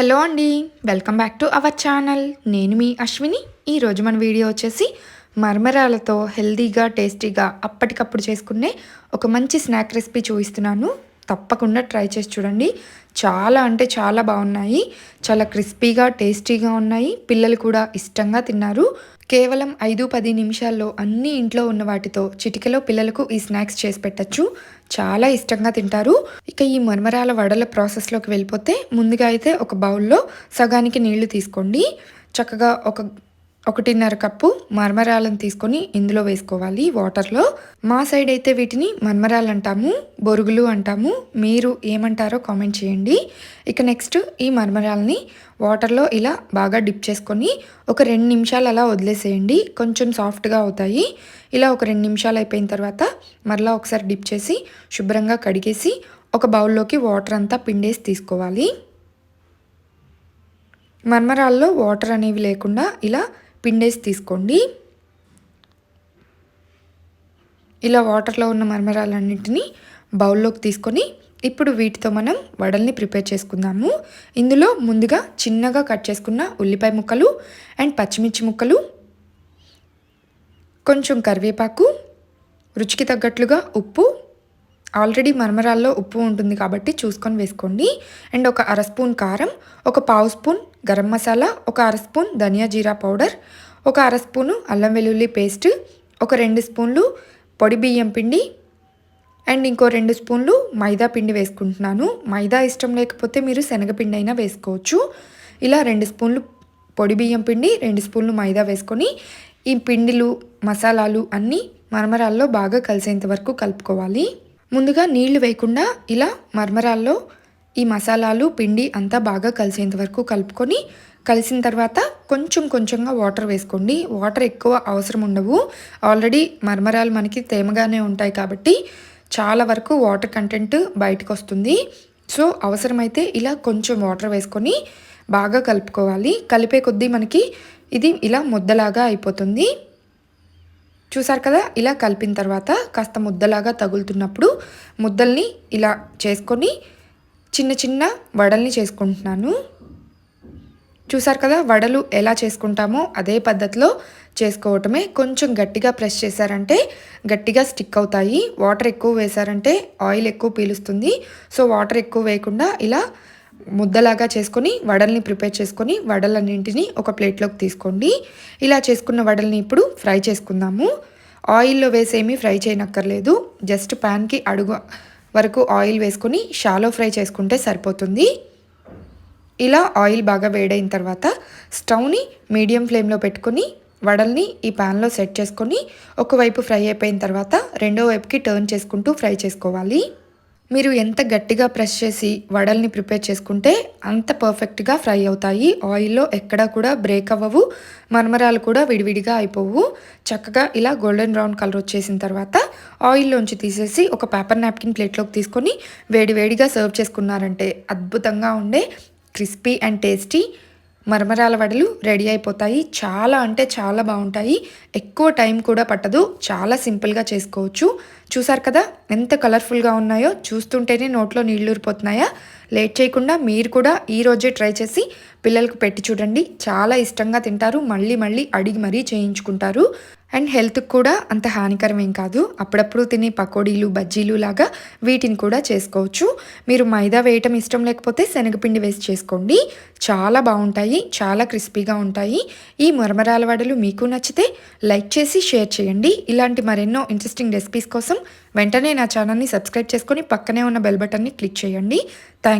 Hello అండి welcome back to our channel. నేను మీ అశ్విని. ఈరోజు మన వీడియో వచ్చేసి మర్మరాలతో హెల్దీగా టేస్టీగా అప్పటికప్పుడు చేసుకునే ఒక మంచి స్నాక్ రెసిపీ చూపిస్తున్నాను. తప్పకుండా ట్రై చేసి చూడండి. చాలా అంటే చాలా బాగున్నాయి. చాలా క్రిస్పీగా టేస్టీగా ఉన్నాయి. పిల్లలు కూడా ఇష్టంగా తిన్నారు. కేవలం ఐదు పది నిమిషాల్లో అన్ని ఇంట్లో ఉన్న వాటితో చిటికలో పిల్లలకు ఈ స్నాక్స్ చేసి పెట్టచ్చు. చాలా ఇష్టంగా తింటారు. ఇక ఈ మరమరాల వడల ప్రాసెస్లోకి వెళ్ళిపోతే ముందుగా అయితే ఒక బౌల్లో సగానికి నీళ్ళు తీసుకోండి. చక్కగా ఒక ఒకటిన్నర కప్పు మర్మరాలను తీసుకొని ఇందులో వేసుకోవాలి. వాటర్లో మా సైడ్ అయితే వీటిని మర్మరాలు అంటాము బొరుగులు అంటాము. మీరు ఏమంటారో కామెంట్ చేయండి. ఇక నెక్స్ట్ ఈ మర్మరాలని వాటర్లో ఇలా బాగా డిప్ చేసుకొని ఒక రెండు నిమిషాలు అలా వదిలేసేయండి. కొంచెం సాఫ్ట్గా అవుతాయి. ఇలా ఒక రెండు నిమిషాలు అయిపోయిన తర్వాత మరలా ఒకసారి డిప్ చేసి శుభ్రంగా కడిగేసి ఒక బౌల్లోకి వాటర్ అంతా పిండేసి తీసుకోవాలి. మర్మరాల్లో వాటర్ అనేవి లేకుండా ఇలా పిండేసి తీసుకోండి. ఇలా వాటర్లో ఉన్న మరమరాలన్నింటినీ బౌల్లోకి తీసుకొని ఇప్పుడు వీటితో మనం వడల్ని ప్రిపేర్ చేసుకుందాము. ఇందులో ముందుగా చిన్నగా కట్ చేసుకున్న ఉల్లిపాయ ముక్కలు అండ్ పచ్చిమిర్చి ముక్కలు కొంచెం కరివేపాకు రుచికి తగ్గట్లుగా ఉప్పు ఆల్రెడీ మరమరాల్లో ఉప్పు ఉంటుంది కాబట్టి చూసుకొని వేసుకోండి. అండ్ ఒక అర స్పూన్ కారం ఒక పావు స్పూన్ గరం మసాలా ఒక అర స్పూన్ ధనియా జీరా పౌడర్ ఒక అర స్పూను అల్లం వెల్లుల్లి పేస్ట్ ఒక రెండు స్పూన్లు పొడి బియ్యం పిండి అండ్ ఇంకో రెండు స్పూన్లు మైదా పిండి వేసుకుంటున్నాను. మైదా ఇష్టం లేకపోతే మీరు శనగపిండి అయినా వేసుకోవచ్చు. ఇలా రెండు స్పూన్లు పొడి బియ్యం పిండి రెండు స్పూన్లు మైదా వేసుకొని ఈ పిండిలు మసాలాలు అన్నీ మరమరాల్లో బాగా కలిసేంత వరకు కలుపుకోవాలి. ముందుగా నీళ్ళు వేయకుండా ఇలా మర్మరాల్లో ఈ మసాలాలు పిండి అంతా బాగా కలిసేంత వరకు కలుపుకొని కలిసిన తర్వాత కొంచెం కొంచెంగా వాటర్ వేసుకోండి. వాటర్ ఎక్కువ అవసరం ఉండవు. ఆల్రెడీ మర్మరాలు మనకి తేమగానే ఉంటాయి కాబట్టి చాలా వరకు వాటర్ కంటెంట్ బయటకు వస్తుంది సో అవసరమైతే ఇలా కొంచెం వాటర్ వేసుకొని బాగా కలుపుకోవాలి. కలిపే కొద్దీ మనకి ఇది ఇలా ముద్దలాగా అయిపోతుంది. చూసారు కదా? ఇలా కలిపిన తర్వాత కాస్త ముద్దలాగా తగులుతున్నప్పుడు ముద్దల్ని ఇలా చేసుకొని చిన్న చిన్న వడల్ని చేసుకుంటున్నాను. చూసారు కదా? వడలు ఎలా చేసుకుంటామో అదే పద్ధతిలో చేసుకోవటమే. కొంచెం గట్టిగా ప్రెస్ చేశారంటే గట్టిగా స్టిక్ అవుతాయి. వాటర్ ఎక్కువ వేశారంటే ఆయిల్ ఎక్కువ పీలుస్తుంది. సో వాటర్ ఎక్కువ వేయకుండా ఇలా ముద్దలాగా చేసుకొని వడల్ని ప్రిపేర్ చేసుకొని వడలన్నింటినీ ఒక ప్లేట్లోకి తీసుకోండి. ఇలా చేసుకున్న వడల్ని ఇప్పుడు ఫ్రై చేసుకుందాము. ఆయిల్లో వేసేమీ ఫ్రై చేయనక్కర్లేదు. జస్ట్ ప్యాన్కి అడుగు వరకు ఆయిల్ వేసుకొని షాలో ఫ్రై చేసుకుంటే సరిపోతుంది. ఇలా ఆయిల్ బాగా వేడైన తర్వాత స్టవ్ని మీడియం ఫ్లేమ్లో పెట్టుకొని వడల్ని ఈ ప్యాన్లో సెట్ చేసుకొని ఒకవైపు ఫ్రై అయిపోయిన తర్వాత రెండో వైపుకి టర్న్ చేసుకుంటూ ఫ్రై చేసుకోవాలి. మీరు ఎంత గట్టిగా ప్రెస్ చేసి వడల్ని ప్రిపేర్ చేసుకుంటే అంత పర్ఫెక్ట్గా ఫ్రై అవుతాయి. ఆయిల్లో ఎక్కడా కూడా బ్రేక్ అవ్వవు. మరమరాలు కూడా విడివిడిగా అయిపోవు. చక్కగా ఇలా గోల్డెన్ బ్రౌన్ కలర్ వచ్చేసిన తర్వాత ఆయిల్లోంచి తీసేసి ఒక పేపర్ నాప్కిన్ ప్లేట్లోకి తీసుకొని వేడివేడిగా సర్వ్ చేసుకున్నారంటే అద్భుతంగా ఉండే క్రిస్పీ అండ్ టేస్టీ మరమరాల వడలు రెడీ అయిపోతాయి. చాలా అంటే చాలా బాగుంటాయి. ఎక్కువ టైం కూడా పట్టదు. చాలా సింపుల్గా చేసుకోవచ్చు. చూసారు కదా ఎంత కలర్ఫుల్గా ఉన్నాయో? చూస్తుంటేనే నోట్లో నీళ్ళు ఊరిపోతున్నాయా? లేట్ చేయకుండా మీరు కూడా ఈరోజే ట్రై చేసి పిల్లలకు పెట్టి చూడండి. చాలా ఇష్టంగా తింటారు. మళ్ళీ మళ్ళీ అడిగి మరీ చేయించుకుంటారు. అండ్ హెల్త్కి కూడా అంత హానికరమేం కాదు. అప్పుడప్పుడు తినే పకోడీలు బజ్జీలు లాగా వీటిని కూడా చేసుకోవచ్చు. మీరు మైదా వేయటం ఇష్టం లేకపోతే శనగపిండి వేసి చేసుకోండి. చాలా బాగుంటాయి. చాలా క్రిస్పీగా ఉంటాయి. ఈ మరమరాల వడలు మీకు నచ్చితే లైక్ చేసి షేర్ చేయండి. ఇలాంటి మరెన్నో ఇంట్రెస్టింగ్ రెసిపీస్ కోసం వెంటనే నా ఛానల్ని సబ్స్క్రైబ్ చేసుకొని పక్కనే ఉన్న బెల్ బటన్ని క్లిక్ చేయండి. Thank